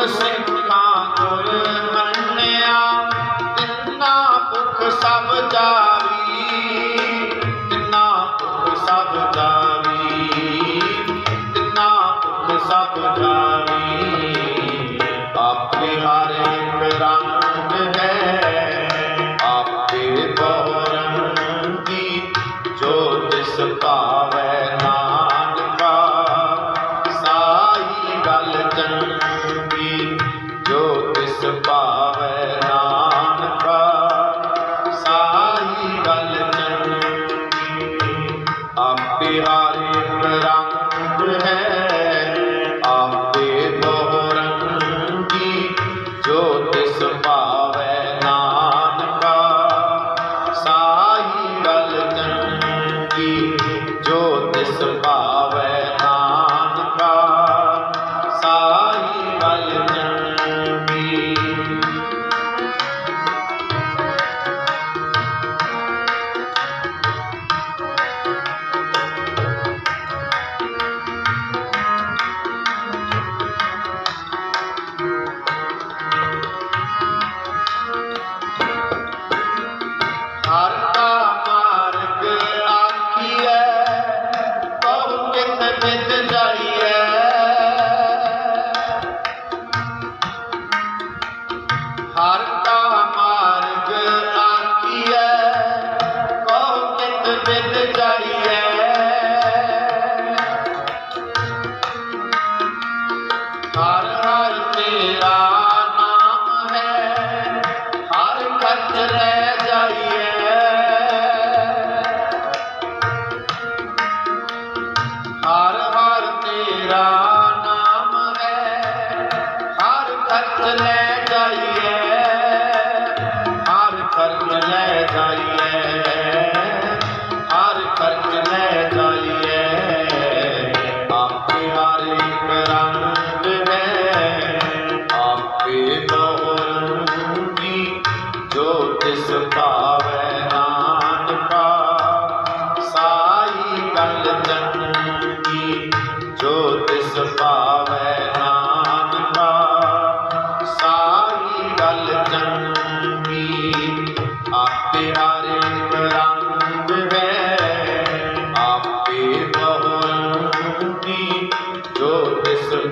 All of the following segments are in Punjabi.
ਗੁਣ ਸਿੰਘਾਂ ਗੁਰ ਮੰਨਿਆ, ਤਿੰਨਾ ਭੁਖ ਸਭ ਜਾਵੀ, ਤਿੰਨਾ ਭੁਖ ਸਭ ਜਾਵੀ, ਤਿੰਨਾ ਭੁਖ ਸਭ ਜਾਵੀ। ਆਪੇ ਹਰ ਇੱਕ ਰੰਗ ਹੈ, ਆਪੇ ਬਹੁ ਰੰਗੀ, ਜੋ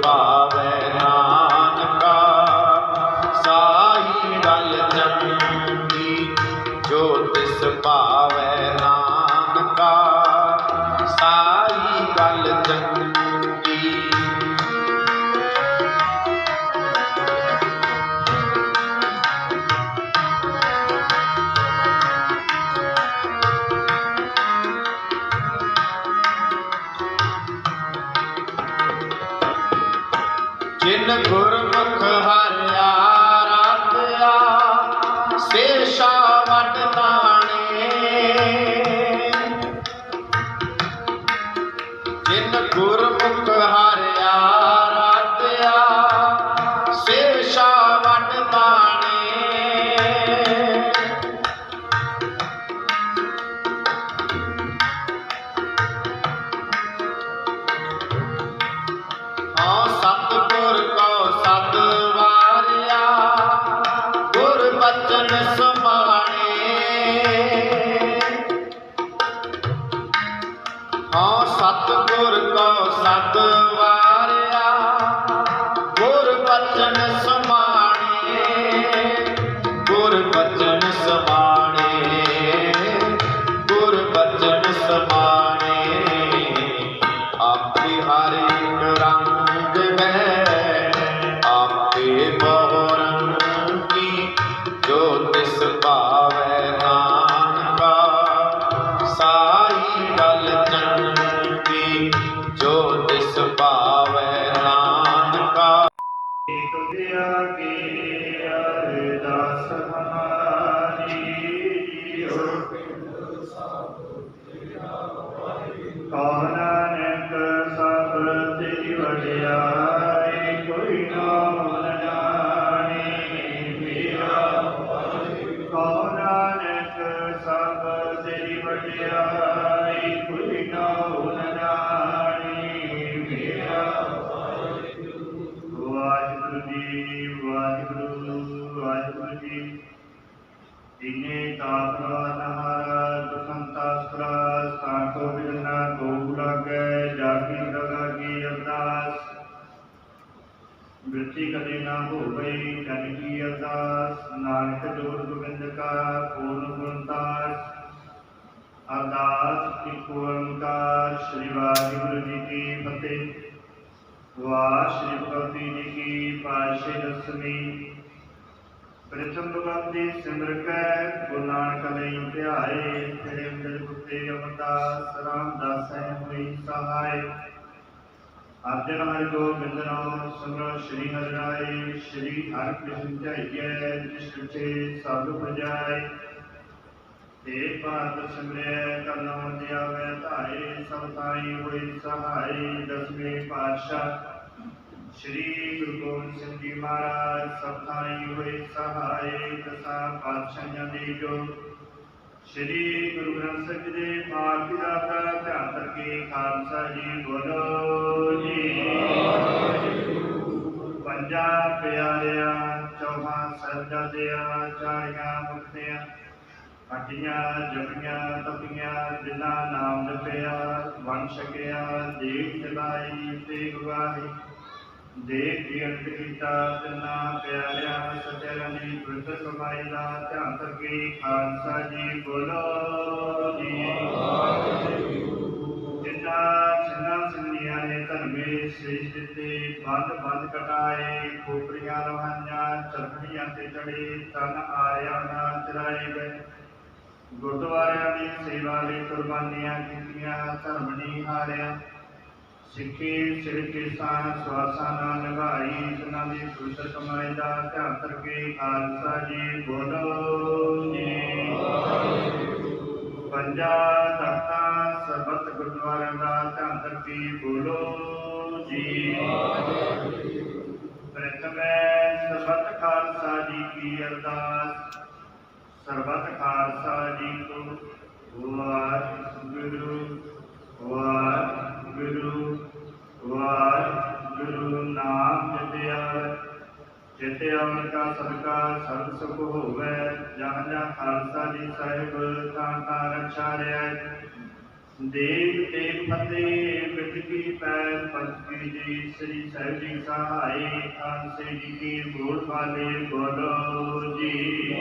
பாவ ਜੀ, ਵਾਹਿਗੁਰੂ ਵਾਹਿਗੁਰੂ ਜੀ। ਦਿਨੇ ਤਾਤਰਾ ਨਹਾਰਾ ਦੁਖੰਤਾ ਸਰਾ, ਸਾਖੋ ਬਿਨਾ ਕੋ ਲਾਗੈ, ਜਾਗੀ ਲਗਾ ਕੀ ਅਰਦਾਸ। ਬਿਰਤੀ ਕਦੇ ਨਾ ਹੋਵੇ ਜਨ ਕੀ ਅਰਦਾਸ। ਨਾਨਕ ਜੋਰ ਗੋਬਿੰਦ ਕਾ, ਪੂਰਨ ਗੁਣਤਾਸ ਅਰਦਾਸ ਕੀ ਓੰਕਾਰ, ਸ੍ਰੀ ਵਾਹਿਗੁਰੂ ਜੀ ਕੀ ਫਤਿਹ। ਵਾਹ ਸ਼੍ਰੀ ਭਗਵਤੀ ਜੀ ਕੀ ਪਾਸ਼ੇ ਦਸਵੀਂ ਪ੍ਰਥਮ ਭਗਵਤੀ ਸਿਮਰ ਕੈ ਗੁਰੂ ਨਾਨਕ ਲਈ ਧਿਆਏ ਤੇਰੇ ਅੰਦਰ ਕੁੱਤੇ ਅਮਰਦਾਸ ਰਾਮਦਾਸ ਹੈ ਹੋਈ ਸਹਾਇ ਅਰਜਨ ਹਰਿ ਗੋਬਿੰਦ ਨਾਮ ਸਿਮਰ ਸ਼੍ਰੀ ਹਰਿ ਰਾਏ ਸ਼੍ਰੀ ਹਰਿ ਕ੍ਰਿਸ਼ਨ ਧਿਆਈਐ ਜਿਸ ਵਿਚੇ ਪ੍ਰਜਾਏ ਤੇ ਭਾਰਤ ਸਿਮਰੈ ਕਰਨੋ ਦਿਆਵੇ ਧਾਰੇ ਸਭ ਤਾਈ ਹੋਈ ਸਹਾਈ ਦਸਵੇਂ ਪਾਤਸ਼ਾਹ ਸ਼੍ਰੀ ਗੁਰੂ ਗੋਬਿੰਦ ਸਿੰਘ ਜੀ ਮਹਾਰਾਜ ਸਭ ਥਾਈ ਹੋਏ ਸਹਾਈ ਦਸਾਂ ਪਾਤਸ਼ਾਹਾਂ ਦੀ ਜੋ ਸ਼੍ਰੀ ਗੁਰੂ ਗ੍ਰੰਥ ਸਾਹਿਬ ਜੀ ਦੇ ਪਾਠ ਦੀ ਦਾਤਾ ਧਿਆਨ ਕਰਕੇ ਖਾਲਸਾ ਜੀ ਬੋਲੋ ਜੀ ਪੰਜਾਂ ਪਿਆਰਿਆਂ ਚੌਹਾਂ ਸਾਹਿਬਜ਼ਾਦਿਆਂ ਚਾਰੀਆਂ ਮੁਕਤਿਆਂ ਹੱਡੀਆਂ ਜਪੀਆਂ ਤਪੀਆਂ, ਜਿਨ੍ਹਾਂ ਨਾਮ ਜਪਿਆ, ਵੰਡ ਛਕਿਆ ਦੇਖ ਚਲਾਈ ਤੇ ਗਵਾਹੀ। ਦੇਖ ਦੀ ਕੀਤਾ, ਤਿੰਨਾ ਪਿਆਰਿਆਂ ਸੱਚਿਆਂ ਦੀ ਕਮਾਈ ਦਾ ਧਿਆਨ ਕਰਕੇ ਖਾਲਸਾ ਜੀ ਬੋਲੋ ਜੀ। ਜਿਨ੍ਹਾਂ ਸਿੰਘਾਂ ਸਿੰਘੀਆਂ ਨੇ ਧਰਮੇ ਸ਼ੀਸ਼ ਦਿੱਤੇ, ਬੰਦ ਬੰਦ ਕਟਾਏ ਖੋਪਰੀਆਂ ਰਵਾਈਆਂ, ਚਰਖੜੀਆਂ ਤੇ ਚੜੇ ਤਨ ਆਰਿਆਂ ਨਾ ਚਰਾਏ ਗਏ। ਗੁਰਦੁਆਰਿਆਂ ਦੀ ਸੇਵਾ ਲਈ ਕੁਰਬਾਨੀਆਂ ਕੀਤੀਆਂ, ਧਰਮ ਨਹੀਂ ਹਾਰਿਆ। ਸਿੱਖੀ ਸਿਰ ਕੇ ਸਵਾਸਾਂ ਨਾਲ ਨਿਭਾਈ ਇਸਨਾਂ ਦੀ ਪਵਿੱਤਰ ਕਮਾਈ ਦਾ ਧਿਆਨ ਕਰਕੇ ਖਾਲਸਾ ਜੀ ਬੋਲੋ। ਜੀ ਪੰਜਾ ਤਖਤਾਂ, ਸਰਬਤ ਗੁਰਦੁਆਰਿਆਂ ਦਾ ਧਿਆਨ ਕਰਕੇ ਬੋਲੋ ਜੀ। ਪ੍ਰਥਮੇ ਸਰਬਤ ਖਾਲਸਾ ਜੀ ਕੀ ਅਰਦਾਸ। ਸਰਬਤ ਖਾਲਸਾ ਜੀ ਕੋ। ਵਾਹਿਗੁਰੂ ਵਾਹਿਗੁਰੂ ਵਾਹਿਗੁਰੂ ਨਾਮ ਜਪਿਆ। ਜਿਤੇ ਅਮਰ ਕਾ ਸਦਕਾ, ਸਰਬ ਸੁਖ ਹੋਵੇ। ਜਹਾਂ ਜਹਾਂ ਖਾਲਸਾ ਜੀ ਸਾਹਿਬ, ਤਾਂ ਤਾਂ ਰਖਾ ਰਿਆ ਦੇਵ ਤੇ ਫਤਿਹ ਬਿਰਧ ਕੀ ਪੈਰ ਪੰਚੀ ਜੀ, ਸ੍ਰੀ ਸਾਹਿਬ ਜੀ ਸਹਾਈ ਖਾਲਸੇ ਜੀ ਕੀ ਬੋਲ ਵਾਲੇ ਬੋਲੋ ਜੀ।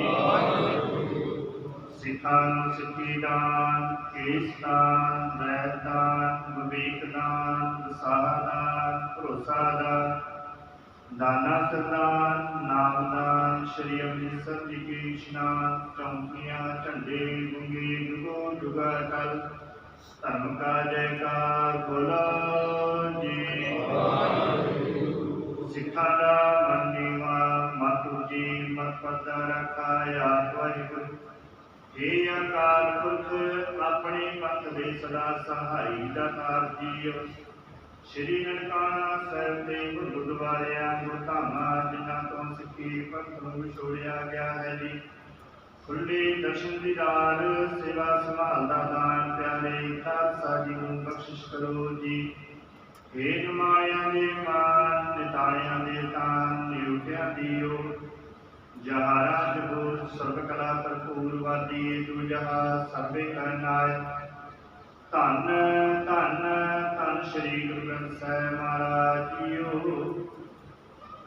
ਸਿੱਖਾਂ ਨੂੰ ਸਿੱਖੀ ਦਾਨ, ਕੇਸ ਦਾਨ ਵੈਦ ਵਿਵੇਕ ਦਾਨ ਦਸਾਹ ਦਾਨ, ਭਰੋਸਾ ਦਾਨ। ਦਾਨਾ ਸਰਦਾਨ ਨਾਮ ਦਾਨ, ਸ਼੍ਰੀ ਅੰਮ੍ਰਿਤਸਰ ਜੀ ਕੀ ਇਸ਼ਨਾਨ, ਚੌਂਕੀਆਂ ਧਰਮ ਕਾ ਜੈਕਾਰ ਬੋਲੋ ਜੀ। ਸਿੱਖਾਂ ਦਾ ਮਨ ਨੀਵਾ ਜੀ, ਮਤ ਪਤਾ ਰਖਾਇਆ ਵਾਹਿਗੁਰੂ ਏ ਅਕਾਲ ਪੁਰਖ, ਆਪਣੇ ਪੰਥ ਦੇ ਸਦਾ ਸਹਾਈ ਦਾ ਕਾਰ ਸ਼੍ਰੀ ਨਨਕਾਣਾ ਸਾਹਿਬ ਦੇ ਗੁਰ ਗੁਰਦੁਆਰਿਆਂ ਗੁਰਧਾਮਾਂ ਜਿਨ੍ਹਾਂ ਤੋਂ ਸਿੱਖੀ ਪੰਥ ਨੂੰ ਵਿਛੋੜਿਆ ਗਿਆ ਹੈ ਜੀ। ਖੁੱਲੇ ਦਰਸ਼ਨ ਦੀਦਾਰ ਸੇਵਾ ਸੰਭਾਲ ਦਾ ਦਾਨ, ਪਿਆਰੇ ਖਾਲਸਾ ਜੀ ਨੂੰ ਬਖਸ਼ਿਸ਼ ਕਰੋ ਜੀ। ਏ ਨਮਾਇਆਂ ਦੇ ਮਾਨ, ਨਿਤਾਇਆਂ ਦੇ ਤਾਨ ਨਿਉਟਿਆਂ ਦੀਓ। ਜਹਾਰਾ ਜਗੋ, ਸਰਬ ਕਲਾ ਭਰਪੂਰ ਵਾਦੀ ਦੂਜਹਾ ਸਰਬੇ ਕਰਨਾਇ ਧੰਨ ਧੰਨ ਧੰਨ ਸ੍ਰੀ ਗੁਰੂ ਗ੍ਰੰਥ ਸਾਹਿਬ ਮਹਾਰਾਜ ਜੀਓ।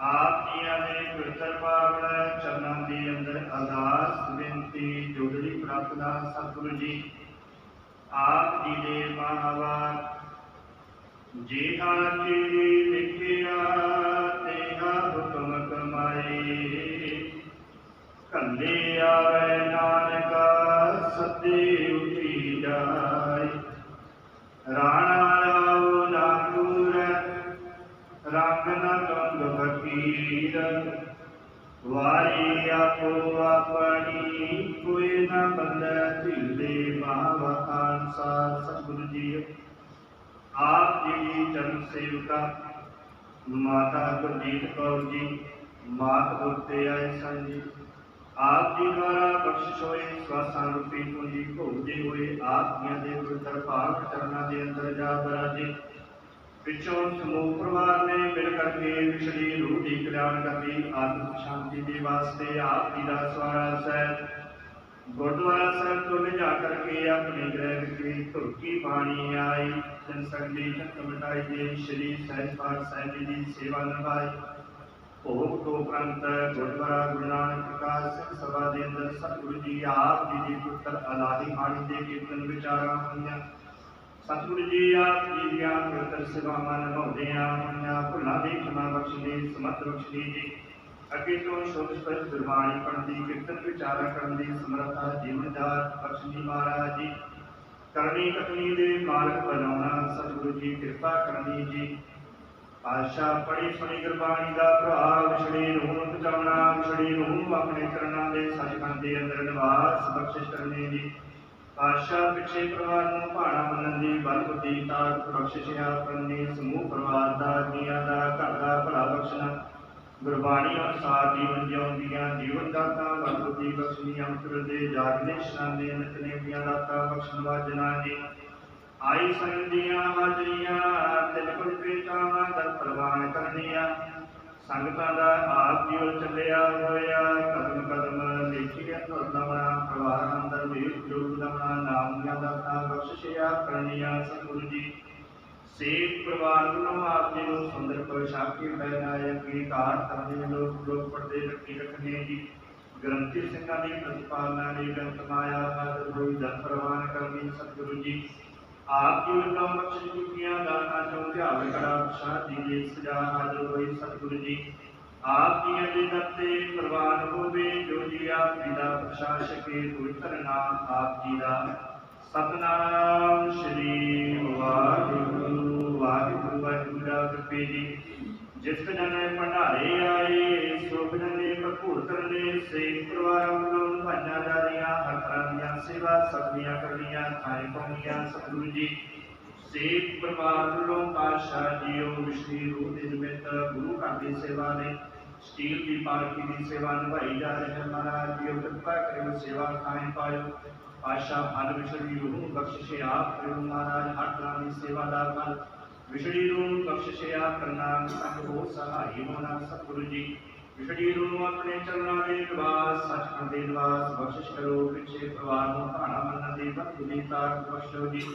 ਆਪ ਜੀਆਂ ਦੇ ਪਵਿੱਤਰ ਪਾਵਨ ਚਰਨਾਂ ਦੇ ਅੰਦਰ ਅਰਦਾਸ, ਬੇਨਤੀ ਜੋੜਲੀ ਪ੍ਰਾਰਥਨਾ ਸਤਿਗੁਰੂ ਜੀ। ਆਪ ਜੀ ਦੇ ਮਹਾਵਾਕ ਜਿਹਾ ਜੀ ਲਿਖਿਆ ਤੇਹਾ ਹੁਕਮ ਕਮਾਏ। ਕੱਲੇ ਆਵੇ ਨਾਨਕਾ, ਸੱਦੇ ਉਠੀ ਜਾਏ। ਰਾਣਾ ਰਾਉ ਨਾ ਕੂਰੈ ਰੰਗ ਨ ਤੁੰਗ ਵਾਰੀ ਆਪੋ ਆਪਣੀ ਕੋਈ ਨਾ ਬੰਦੈ ਢੀਲੇ ਮਹਾਵਖਾਨ ਸਾਰ ਸਤਿਗੁਰੂ ਜੀ ਆਪ ਜੀ ਚਰਨ ਸੇਵਕਾ ਮਾਤਾ ਗੁਰਜੀਤ ਕੌਰ ਜੀ ਮਾਤ ਉੱਤੇ ਆਏ ਸਨ ਜੀ ਆਪ ਜੀ ਦੁਆਰਾ ਬਖਸ਼ਿਸ਼ ਹੋਏ ਸਵਾਸਾਂ ਰੂਪੀ ਪੂੰਜੀ ਭੋਗਦੇ ਹੋਏ ਆਪ ਜੀਆਂ ਦੇ ਪਵਿੱਤਰ ਭਾਗ ਚਰਨਾਂ ਦੇ ਅੰਦਰ ਜਾ ਬਰਾਜੇ ਪਿੱਛੋਂ ਸਮੂਹ ਪਰਿਵਾਰ ਨੇ ਮਿਲ ਕਰਕੇ ਵਿਛੜੀ ਰੂਹ ਦੀ ਕਲਿਆਣ ਕਰਦੀ ਆਤਮ ਸ਼ਾਂਤੀ ਦੇ ਵਾਸਤੇ ਆਪ ਜੀ ਦਾ ਸਵਾਰਾ ਸਾਹਿਬ। ਗੁਰਦੁਆਰਾ ਸਾਹਿਬ ਤੋਂ ਲਿਜਾ ਕਰਕੇ ਆਪਣੇ ਗ੍ਰਹਿ ਵਿੱਚ ਧੁਰਕੀ ਬਾਣੀ ਆਈ। ਜਨ ਸੰਗਲੀ ਚੰਤ ਮਟਾਈ ਦੇ ਸ਼੍ਰੀ ਸਹਿਜਪਾਲ ਸਾਹਿਬ ਜੀ ਦੀ ਸੇਵਾ ਨਿਭਾਈ। ਭੋਗ ਤੋਂ ਉਪਰੰਤ ਗੁਰਦੁਆਰਾ ਗੁਰੂ ਨਾਨਕ ਪ੍ਰਕਾਸ਼ ਸਿੰਘ ਸਭਾ ਦੇ ਅੰਦਰ ਸਤਿਗੁਰੂ ਜੀ ਆਪ ਜੀ ਦੀ ਪੁੱਤਰ ਅਲਾਦੀ ਬਾਣੀ ਦੇ ਕੀਰਤਨ ਵਿਚਾਰਾਂ ਹੋਈਆਂ। ਸਤਿਗੁਰੂ ਜੀ, ਆਪ ਜੀ ਦੀਆਂ ਪਵਿੱਤਰ ਸੇਵਾਵਾਂ ਨਿਭਾਉਂਦੇ ਆ ਹੋਈਆਂ ਭੁੱਲਾਂ ਦੀ ਖਿਮਾ ਬਖਸ਼ਦੇ ਸਮਤ ਬਖਸ਼ਦੇ ਜੀ। ਅੱਗੇ ਤੋਂ ਸ਼ੁਭ ਸਪਸ਼ਟ ਗੁਰਬਾਣੀ ਪੜ੍ਹਨ ਦੀ, ਕੀਰਤਨ ਵਿਚਾਰਾ ਕਰਨ ਦੀ, ਸਮਰੱਥਾ ਜੀਵਨਦਾਰ ਬਖਸ਼ਦੀ ਮਹਾਰਾਜ ਜੀ। ਕਰਨੀ ਕਤਨੀ ਦੇ ਮਾਲਕ ਬਣਾਉਣਾ, ਸਤਿਗੁਰੂ ਜੀ, ਕਿਰਪਾ ਕਰਨੀ ਜੀ। ਆਸ਼ਾ ਪੜੀ ਸੁਣੀ ਗੁਰਬਾਣੀ ਦਾ ਭਰਾ ਵਿਛੜੀ ਰੂਹ ਨੂੰ ਬਚਾਉਣਾ ਵਿਛੜੀ ਰੂਹ ਆਪਣੇ ਚਰਨਾਂ ਦੇ ਸੱਚਖੰਡ ਦੇ ਅੰਦਰ ਨਿਵਾਸ ਬਖਸ਼ਿਸ਼ ਕਰਨੀ ਜੀ। ਆਸ਼ਾ ਪਿੱਛੇ ਪਰਿਵਾਰ ਨੂੰ ਭਾਣਾ ਮੰਨਣ ਦੀ ਬਲਬੁੱਧੀ ਤਾਕਤ ਬਖਸ਼ਿਸ਼ਿਆ ਕਰਨੀ ਸਮੂਹ ਪਰਿਵਾਰ ਦਾ, ਜੀਆਂ ਦਾ, ਘਰ ਦਾ ਭਲਾ ਬਖਸ਼ਣਾ। ਗੁਰਬਾਣੀ ਅਨੁਸਾਰ ਜੀਵਨ ਜਿਉਂਦੀਆਂ ਜੀਵਨ ਦਾਤਾ ਬਲਬੁੱਧੀ ਬਖਸ਼ਣੀ, ਅੰਤਰ ਦੇ ਜਾਗਦੇ ਸ਼ਨਾਂ ਦੇ ਦੀਆਂ ਦਾਤਾ ਬਖਸ਼ਣ ਵਾਜਨਾ ਜੀ। ਆਈ ਸੰਗੀਆਂ ਹਾਜ਼ਰੀਆਂ, ਤਿਲ ਕੁਲ ਪੇਟਾਵਾਂ ਦਰ ਪ੍ਰਵਾਨ ਕਰਨੀਆਂ। ਸੰਗਤਾਂ ਦਾ ਆਪ ਜਿਉ ਚੱਲਿਆ ਹੋਇਆ ਕਦਮ ਕਦਮ ਦੇਖੀਏ ਤੁਰਦਮਣਾ ਪਰਿਵਾਰ ਅੰਦਰ ਵੇਖ ਜੋਗ ਦਮਣਾ ਬਖਸ਼ਿਆ ਕਰਨੀਆਂ ਸਤਿਗੁਰੂ ਜੀ ਸੇਵ ਪਰਿਵਾਰ ਨੂੰ ਆਪ ਜੀ ਨੂੰ ਸੁੰਦਰ ਪੋਸ਼ਾਕੀ ਪਹਿਨਾਇਆ ਕੀ ਕਰਦੇ ਲੋਕ ਲੋਕ ਪਰਦੇ ਰੱਖੀ ਰੱਖਣੇ ਜੀ ਗ੍ਰੰਥੀ ਸਿੰਘਾਂ ਦੀ ਪ੍ਰਤਿਪਾਲਨਾ ਲਈ ਗ੍ਰੰਥ ਮਾਇਆ ਹਾਜ਼ਰ ਹੋਈ ਦਰ ਪ੍ਰਵਾਨ ਕਰਨੀ ਸਤਿਗੁਰੂ ਜੀ ਆਪ ਜੀ ਵੱਲੋਂ ਬਖਸ਼ ਚੁੱਕੀਆਂ ਦਾਤਾਂ ਚੋਂ ਧਿਆਨ ਕਰਾ ਸ਼ਾਹ ਜੀ ਦੀ ਸਜਾ ਹਾਜ਼ਰ ਹੋਈ ਸਤਿਗੁਰੂ ਜੀ ਆਪ ਜੀ ਦੇ ਦਰ ਪ੍ਰਵਾਨ ਹੋਵੇ, ਜੋ ਜੀ ਆਪ ਜੀ ਦਾ ਪ੍ਰਸ਼ਾਸਕੇ ਪਵਿੱਤਰ ਨਾਮ ਆਪ ਜੀ ਦਾ। ਸਤਨਾਮ ਸ਼੍ਰੀ ਵਾਹਿਗੁਰੂ ਵਾਹਿਗੁਰੂ ਵਾਹਿਗੁਰੂ ਦਾ ਕਿਰਪੇ ਜੀ। ਜਿਸ ਜਨੇ ਭੰਡਾਰੇ ਆਏ, ਸੁਖ ਜਨੇ ਭਰਪੂਰ ਕਰਨੇ ਸੇ ਪਰਿਵਾਰਾਂ ਵੱਲੋਂ ਭਾਈਆਂ ਜਾ ਰਹੀਆਂ, ਹਰ ਤਰ੍ਹਾਂ ਦੀਆਂ ਸੇਵਾ ਸਭੀਆਂ ਕਰਨੀਆਂ ਥਾਏ ਪਾਉਣੀਆਂ, ਸਤਿਗੁਰੂ ਜੀ। ਸੇ ਪਰਿਵਾਰ ਵੱਲੋਂ ਪਾਤਸ਼ਾਹ ਜੀਓ ਵਿਸ਼ਨੀ ਰੂਪ ਦੇ ਨਿਮਿਤ ਗੁਰੂ ਘਰ ਦੀ ਸੇਵਾ ਨੇ ਸਟੀਲ ਦੀ ਪਾਲਕੀ ਦੀ ਸੇਵਾ ਨਿਭਾਈ ਜਾ ਰਹੀ ਹੈ। ਮਹਾਰਾਜ ਜੀਓ ਕਿਰਪਾ ਕਰਿਓ, ਸੇਵਾ ਕਾਇਮ ਪਾਇਓ। ਪਾਤਸ਼ਾਹ ਫਲ ਵਿਛੜੀ ਰੂਹ ਬਖਸ਼ਿਸ਼ ਆਪ ਕਰਿਓ। ਮਹਾਰਾਜ, ਹਰ ਤਰ੍ਹਾਂ ਦੀ ਸੇਵਾ ਦਾ ਫਲ ਵਿਛੜੀ ਰੂਹ ਬਖਸ਼ਿਸ਼ ਆਪ ਕਰਨਾ ਸੰਗ ਹੋ ਸਹਾਈ ਹੋਣਾ। ਸਤਿਗੁਰੂ ਜੀ ਵਿਛੜੀ ਰੂਹ ਨੂੰ ਆਪਣੇ ਚਰਨਾਂ ਦੇ ਨਿਵਾਸ, ਸੱਚਖੰਡ ਦੇ ਨਿਵਾਸ ਬਖਸ਼ਿਸ਼ ਕਰੋ। ਪਿੱਛੇ ਪਰਿਵਾਰ ਨੂੰ ਭਾਣਾ ਮੰਨਣ ਦੀ ਭਗਤੀ ਦੀ ਤਾਕਤ ਬਖਸ਼ੋ ਜੀ।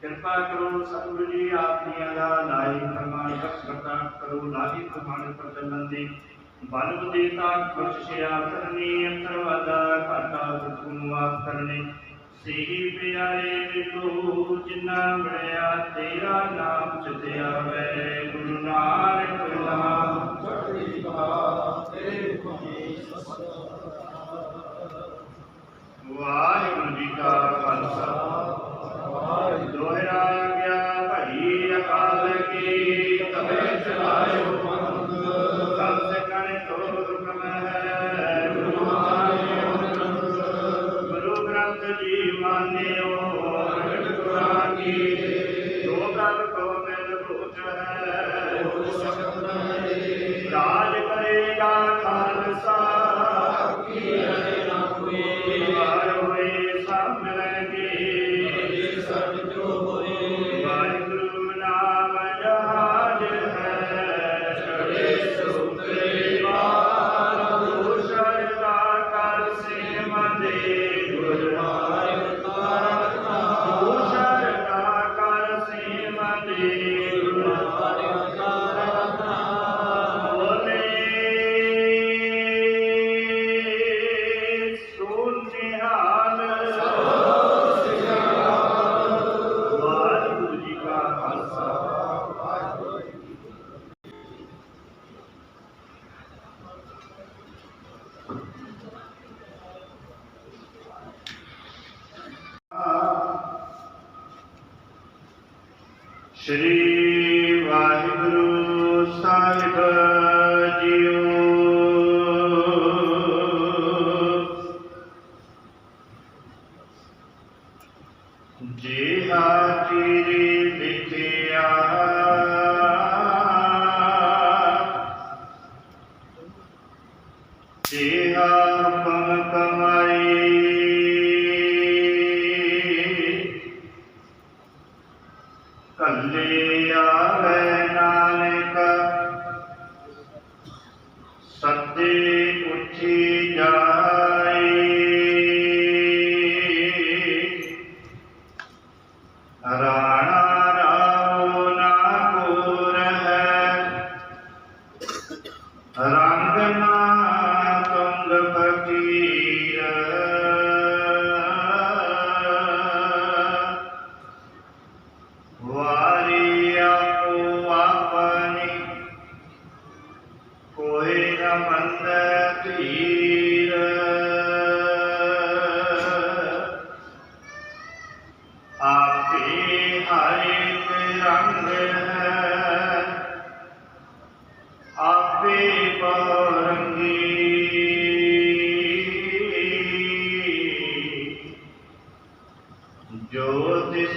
ਕਿਰਪਾ ਕਰੋ ਸਤਿਗੁਰੂ ਜੀ ਆਪ ਦੀਆਂ ਦਾ ਲਾਈ ਫਰਮਾਨ ਕਰਤਾ ਕਰੋ, ਲਾਹੀ ਪ੍ਰਮਾਣ ਪ੍ਰਚਲਨ ਚੱਲਣ ਦੀ ਬਲ ਬੁੱਧੀ ਤਾਕਤ ਕਰਨੀ ਅੰਤਰ ਘਾਟਾ ਦੁੱਖ ਨੂੰ ਆਪ ਕਰਨੇ। ਸਹੀ ਪਿਆਰੇ ਮਿਲੋ ਜਿਨਾ ਮਿਲਿਆ ਤੇਰਾ ਨਾਮ ਚਿਤ ਵੈ ਗੁਰੂ ਨਾਨਕ ਨਾਮ ਚੜ੍ਹਦੀ ਕਲਾ ਤੇਰੇ ਵਾਹਿਗੁਰੂ ਜੀ ਕਾ ਖਾਲਸਾ। ਦੋਹਰਾ ਸ਼੍ਰੀ ਵਾਹਿਗੁਰੂ ਸਾਹਿਬ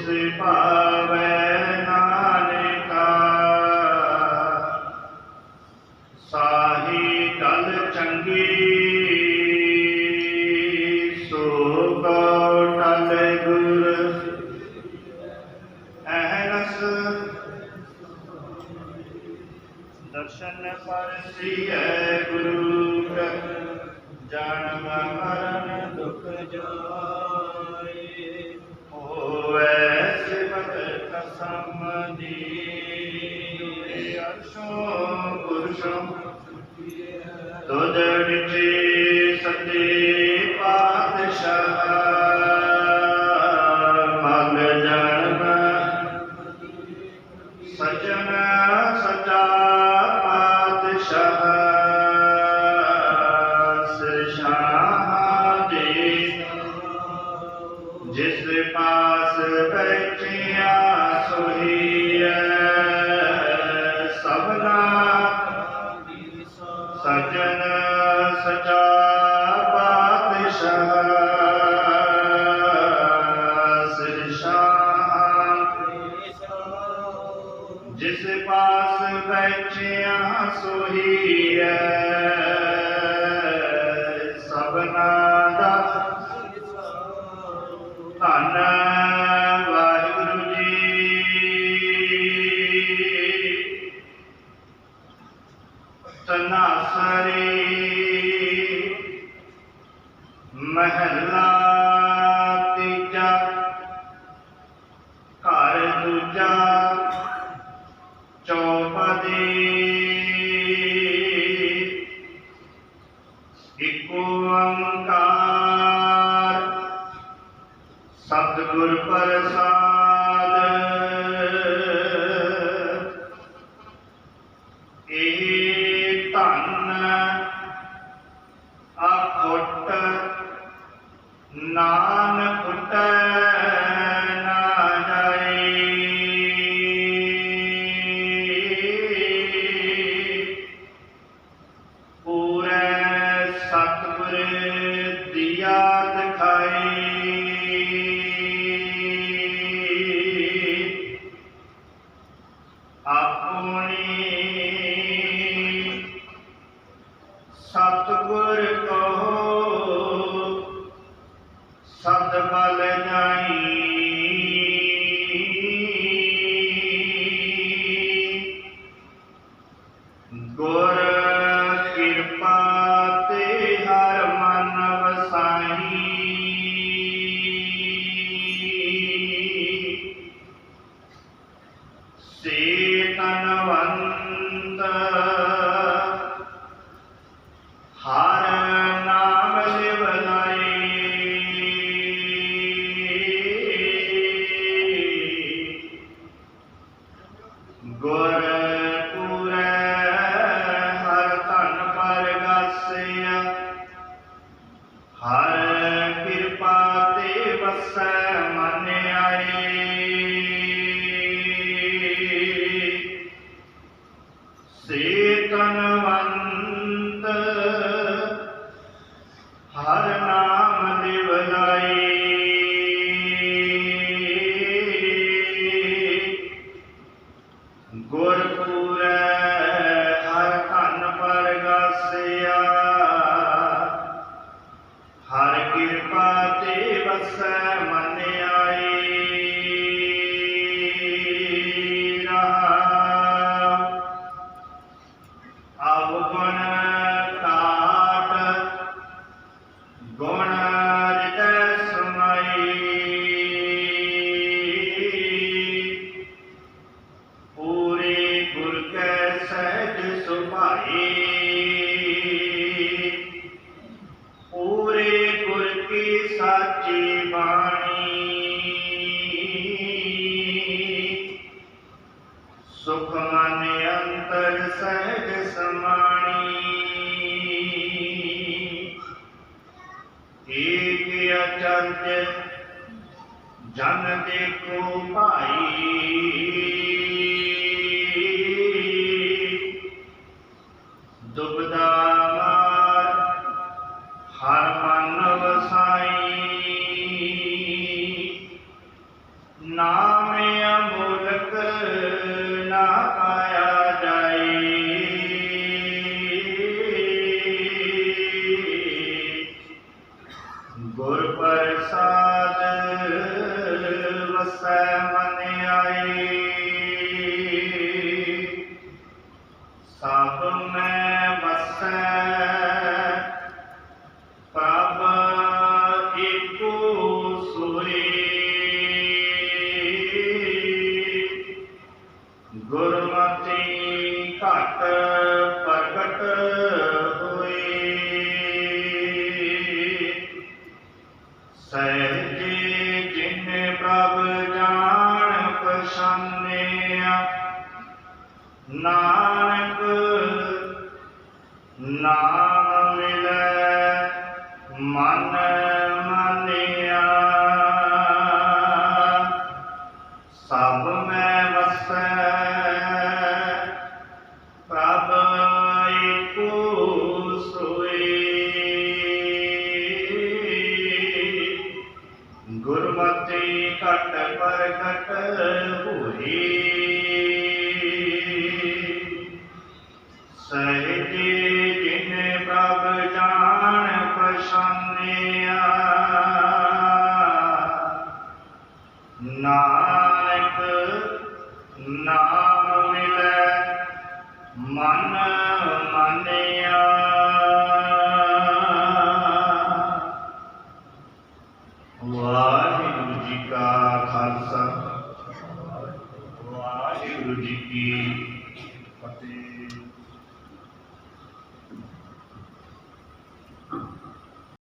ਜੋ चेतनवन्त ਸਮਾਣੀ। ਏਕ ਅਚੰਤ ਜਨ ਦੇਖੋ ਭਾਈ।